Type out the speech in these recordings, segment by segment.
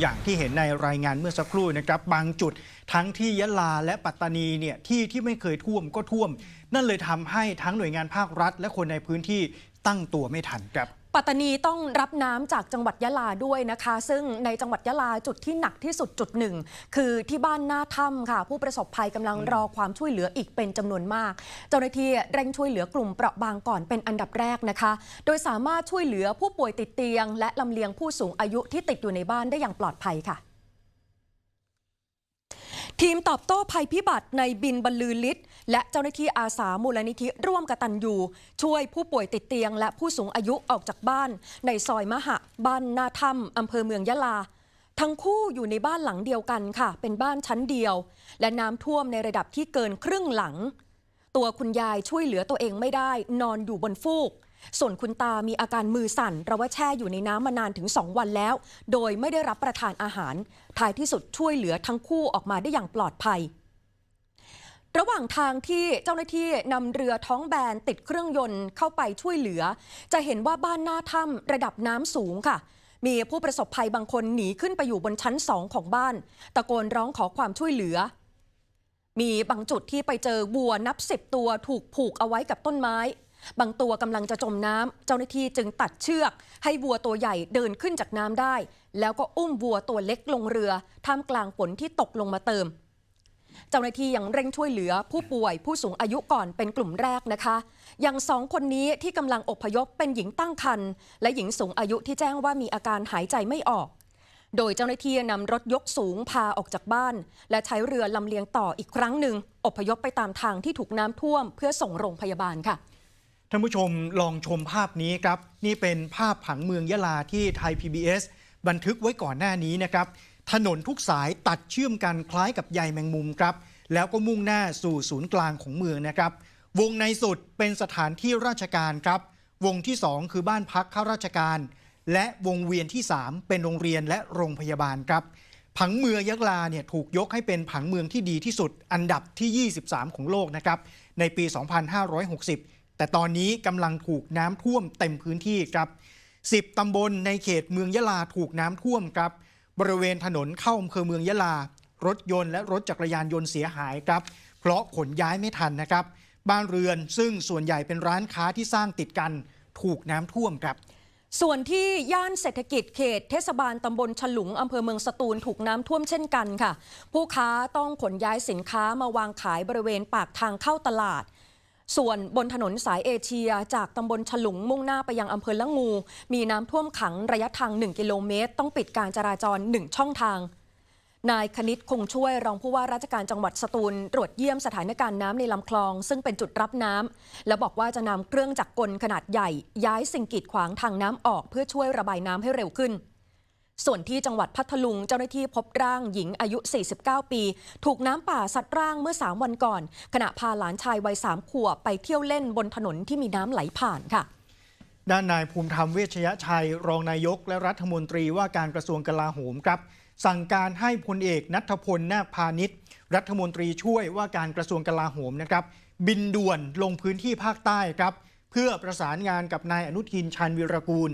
อย่างที่เห็นในรายงานเมื่อสักครู่นะครับบางจุดทั้งที่ยะลาและปัตตานีเนี่ยที่ที่ไม่เคยท่วมก็ท่วม นั่นเลยทำให้ทั้งหน่วยงานภาครัฐ และคนในพื้นที่ตั้งตัวไม่ทันครับ ปัตตานีต้องรับน้ำจากจังหวัดยะลาด้วยนะคะ ซึ่งในจังหวัดยะลาจุดที่หนักที่สุดจุดหนึ่ง คือที่บ้านหน้าถ้ำค่ะ ผู้ประสบภัยกำลังรอความช่วยเหลืออีกเป็นจำนวนมาก เจ้าหน้าที่เร่งช่วยเหลือกลุ่มเปราะบางก่อนเป็นอันดับแรกนะคะ โดยสามารถช่วยเหลือผู้ป่วยติดเตียง และลำเลียงผู้สูงอายุที่ติดอยู่ในบ้านได้อย่างปลอดภัยค่ะ ทีมตอบโต้ภัยพิบัติในบินบรรลือฤทธิ์และเจ้าหน้าที่อาสามูลนิธิร่วมกตันยูช่วยผู้ป่วยติดเตียง และผู้สูงอายุออกจากบ้าน ในซอยมหะ บ้านนาถ้ำอำเภอเมืองยะลา ทั้งคู่อยู่ในบ้านหลังเดียวกันค่ะ เป็นบ้านชั้นเดียว และน้ำท่วมในระดับที่เกินครึ่งหลัง ตัวคุณยายช่วยเหลือตัวเองไม่ได้ นอนอยู่บนฟูก ส่วนคุณตามีอาการมือสั่นเพราะว่าแช่อยู่ในน้ำมานานถึง 2 วันแล้ว โดยไม่ได้รับประทานอาหาร ท้ายที่สุดช่วยเหลือทั้งคู่ออกมาได้อย่างปลอดภัยระหว่างทางที่เจ้าหน้าที่นำเรือท้องแบนติดเครื่องยนต์เข้าไปช่วยเหลือ จะเห็นว่าบ้านหน้าถ้ำระดับน้ำสูงค่ะ มีผู้ประสบภัยบางคนหนีขึ้นไปอยู่บนชั้นสองของบ้าน ตะโกนร้องขอความช่วยเหลือ มีบางจุดที่ไปเจอวัวนับสิบตัวถูกผูกเอาไว้กับต้นไม้ บางตัวกำลังจะจมน้ำเจ้าหน้าที่จึงตัดเชือก ให้วัวตัวใหญ่เดินขึ้นจากน้ำได้ แล้วก็อุ้มวัวตัวเล็กลงเรือท่ามกลางฝนที่ตกลงมาเติม เจ้าหน้าที่ยังเร่งช่วยเหลือผู้ป่วยผู้สูงอายุก่อนเป็นกลุ่มแรกนะคะ อย่างสองคนนี้ที่กำลังอพยพเป็นหญิงตั้งครรภ์และหญิงสูงอายุที่แจ้งว่ามีอาการหายใจไม่ออกโดยเจ้าหน้าที่นำรถยกสูงพาออกจากบ้าน และใช้เรือลำเลียงต่ออีกครั้งหนึ่ง อพยพไปตามทางที่ถูกน้ำท่วมเพื่อส่งโรงพยาบาลค่ะ ท่านผู้ชมลองชมภาพนี้ครับ นี่เป็นภาพผังเมืองยะลาที่ไทย PBS บันทึกไว้ก่อนหน้านี้นะครับ ถนนทุกสายตัดเชื่อมกันคล้ายกับใยแมงมุมครับ แล้วก็มุ่งหน้าสู่ศูนย์กลางของเมืองนะครับ วงในสุดเป็นสถานที่ราชการครับ วงที่ 2 คือบ้านพักข้าราชการ และวงเวียนที่ 3 เป็นโรงเรียนและโรงพยาบาลครับ ผังเมืองยะลาเนี่ยถูกยกให้เป็นผังเมืองที่ดีที่สุด อันดับที่ 23 ของโลกนะครับ ในปี 2560 แต่ตอนนี้กำลังถูกน้ำท่วมเต็มพื้นที่ครับ 10 ตำบลในเขตเมืองยะลาถูกน้ำท่วมครับ บริเวณถนนเข้าอำเภอเมืองยะลา รถยนต์และรถจักรยานยนต์เสียหายครับ เพราะขนย้ายไม่ทันนะครับ บ้านเรือนซึ่งส่วนใหญ่เป็นร้านค้าที่สร้างติดกันถูกน้ำท่วมครับส่วนที่ย่านเศรษฐกิจเขตเทศบาลตำบลฉลุงอำเภอเมืองสตูลถูกน้ำท่วมเช่นกันค่ะ ผู้ค้าต้องขนย้ายสินค้ามาวางขายบริเวณปากทางเข้าตลาด ส่วนบนถนนสายเอเชีย จากตำบลฉลุงมุ่งหน้าไปยังอำเภอละงู มีน้ำท่วมขังระยะทาง 1 กิโลเมตร ต้องปิดการจราจร 1 ช่องทาง นายคณิตคงช่วยรองผู้ว่าราชการจังหวัดสตูล ตรวจเยี่ยมสถานการณ์น้ำในลำคลอง ซึ่งเป็นจุดรับน้ำและบอกว่าจะนำเครื่องจักรกลขนาดใหญ่ ย้ายสิ่งกีดขวางทางน้ำออกเพื่อช่วยระบายน้ำให้เร็วขึ้น ส่วนที่จังหวัดพัทลุงเจ้าหน้าที่พบร่างหญิงอายุ 49 ปี ถูกน้ำป่าซัดร่างเมื่อ 3 วันก่อน ขณะพาหลานชายวัย3ขวบไปเที่ยวเล่นบนถนนที่มีน้ำไหลผ่านค่ะ ด้านนายภูมิธรรมเวชยชัย รองนายกและรัฐมนตรีว่าการกระทรวงกลาโหมครับ สั่งการให้พลเอกนัทพลนาคพาณิชย์ รัฐมนตรีช่วยว่าการกระทรวงกลาโหมนะครับ บินด่วนลงพื้นที่ภาคใต้ครับ เพื่อประสานงานกับนายอนุทินชาญวิรากูล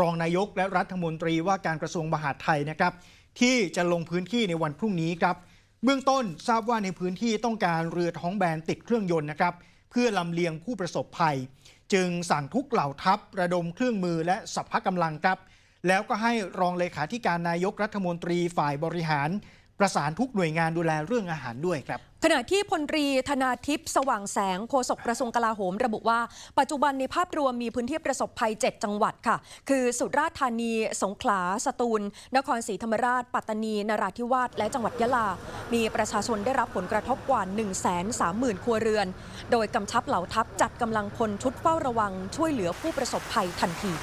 รองนายกและรัฐมนตรีว่าการกระทรวงมหาดไทยนะครับ ที่จะลงพื้นที่ในวันพรุ่งนี้ครับ เบื้องต้นทราบว่าในพื้นที่ต้องการเรือท้องแบนติดเครื่องยนต์นะครับ เพื่อลำเลียงผู้ประสบภัย จึงสั่งทุกเหล่าทัพ ระดมเครื่องมือและสัพพะกำลังครับ แล้วก็ให้รองเลขาธิการนายกรัฐมนตรีฝ่ายบริหาร ประสานทุกหน่วยงานดูแลเรื่องอาหารด้วยครับ ขณะที่พลตรีธนาทิพย์สว่างแสงโฆษกกระทรวงกลาโหม ระบุว่า ปัจจุบันในภาพรวมมีพื้นที่ประสบภัย 7 จังหวัดค่ะ คือสุราษฎร์ธานี สงขลา สตูล นครศรีธรรมราช ปัตตานี นราธิวาส และจังหวัดยะลา มีประชาชนได้รับผลกระทบกว่า 1 3 0 0 0 0 ครัวเรือน โดยกำชับเหล่าทัพจัดกำลังพลชุดเฝ้าระวังช่วยเหลือผู้ประสบภัยทันที